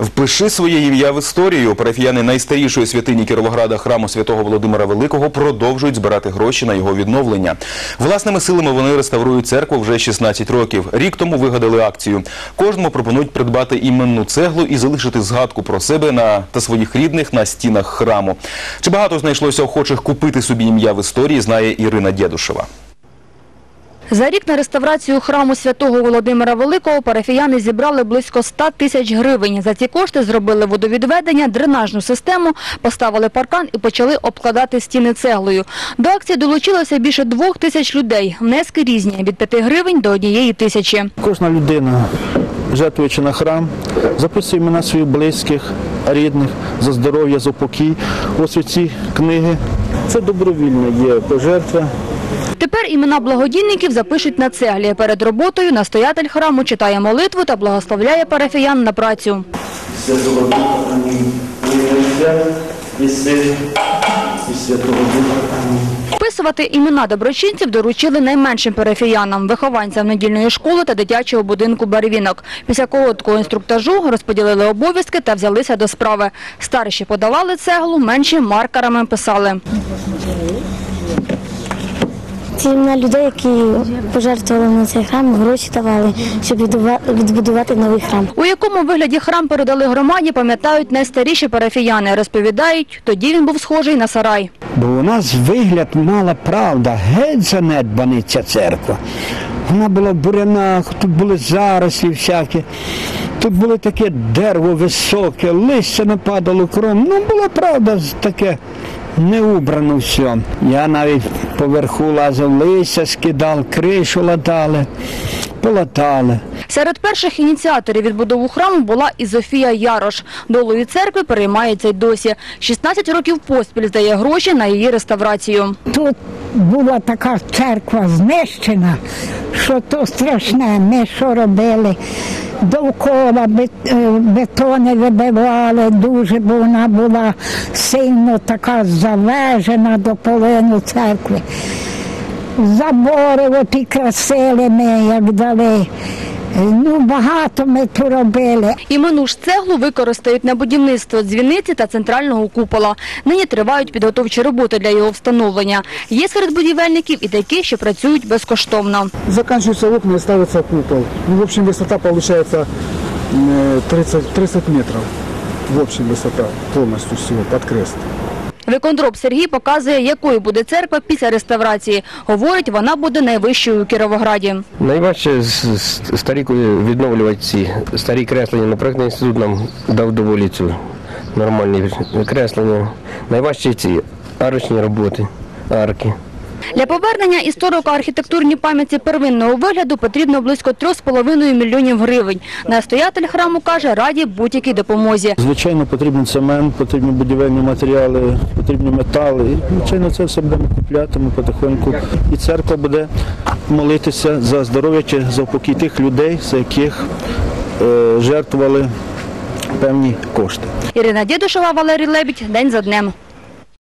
Впиши своє ім'я в історію. Парафіяни найстарішої святині Кіровограда храму святого Володимира Великого продовжують збирати гроші на його відновлення. Власними силами вони реставрують церкву вже 16 років. Рік тому вигадали акцію. Кожному пропонують придбати іменну цеглу і залишити згадку про себе на та своїх рідних на стінах храму. Чи багато знайшлося охочих купити собі ім'я в історії, знає Ірина Дєдушева. За рік на реставрацію храму святого Володимира Великого парафіяни зібрали близько 100 тисяч гривень. За ці кошти зробили водовідведення, дренажну систему, поставили паркан і почали обкладати стіни цеглою. До акції долучилося більше двох тисяч людей. Внески різні – від 5 гривень до однієї тисячі. Кожна людина, жертвуючи на храм, записує імена своїх близьких, рідних, за здоров'я, за покій. Ось ці книги. Це добровільно є пожертва. Тепер імена благодійників запишуть на цеглі. Перед роботою настоятель храму читає молитву та благословляє парафіян на працю. Святого Духа, амінь. І Син, і Святого Духа, амінь. Вписувати імена доброчинців доручили найменшим парафіянам, вихованцям недільної школи та дитячого будинку «Барвінок». Після короткого інструктажу розподілили обов'язки та взялися до справи. Старші подавали цеглу, менші маркерами писали. Ці імена людей, які пожертвували на цей храм, гроші давали, щоб відбудувати новий храм. У якому вигляді храм передали громаді, пам'ятають найстаріші парафіяни. Розповідають, тоді він був схожий на сарай. Бо у нас вигляд мала правда, геть занедбаний ця церква. Вона була в бурянах, тут були зарослі всякі, тут було таке дерево високе, листя нападало кром. Ну, було правда таке неубрано все. Я навіть поверху лазив листя, скидав, кришу латали, полатали. Серед перших ініціаторів відбудову храму була і Зофія Ярош. Долою церкви переймається й досі. 16 років поспіль здає гроші на її реставрацію. Тут була така церква знищена, що то страшне. Ми що робили? Довкола е, бетони вибивали дуже, бо вона була сильно така завежена до половини церкви Забори от і красили ми, як дали. Ну, багато ми тут робили. Імену ж цеглу використають на будівництво дзвіниці та центрального купола. Нині тривають підготовчі роботи для його встановлення. Є серед будівельників і такі, що працюють безкоштовно. Заканчиваются окна и ставится купол. Ну, в общем, высота получается э, 30, 30 метров. В общем, высота полностью всего под крест. Викондроб Сергій показує, якою буде церква після реставрації. Говорить, вона буде найвищою у Кіровограді. Найважче старі відновлювати ці старі креслення. Наприклад, інститут нам дав доволі цю нормальні креслення. Найважче ці арочні роботи, арки. Для повернення історико-архітектурній пам'яті первинного вигляду потрібно близько 3,5 мільйонів гривень. Настоятель храму каже, раді будь-якій допомозі. Звичайно, потрібен цемент, потрібні будівельні матеріали, потрібні метали. І, звичайно, це все будемо купляти ми потихоньку. І церква буде молитися за здоров'я чи за покій тих людей, за яких е, жертвували певні кошти. Ірина Дідушева, Валерій Лебідь. День за днем.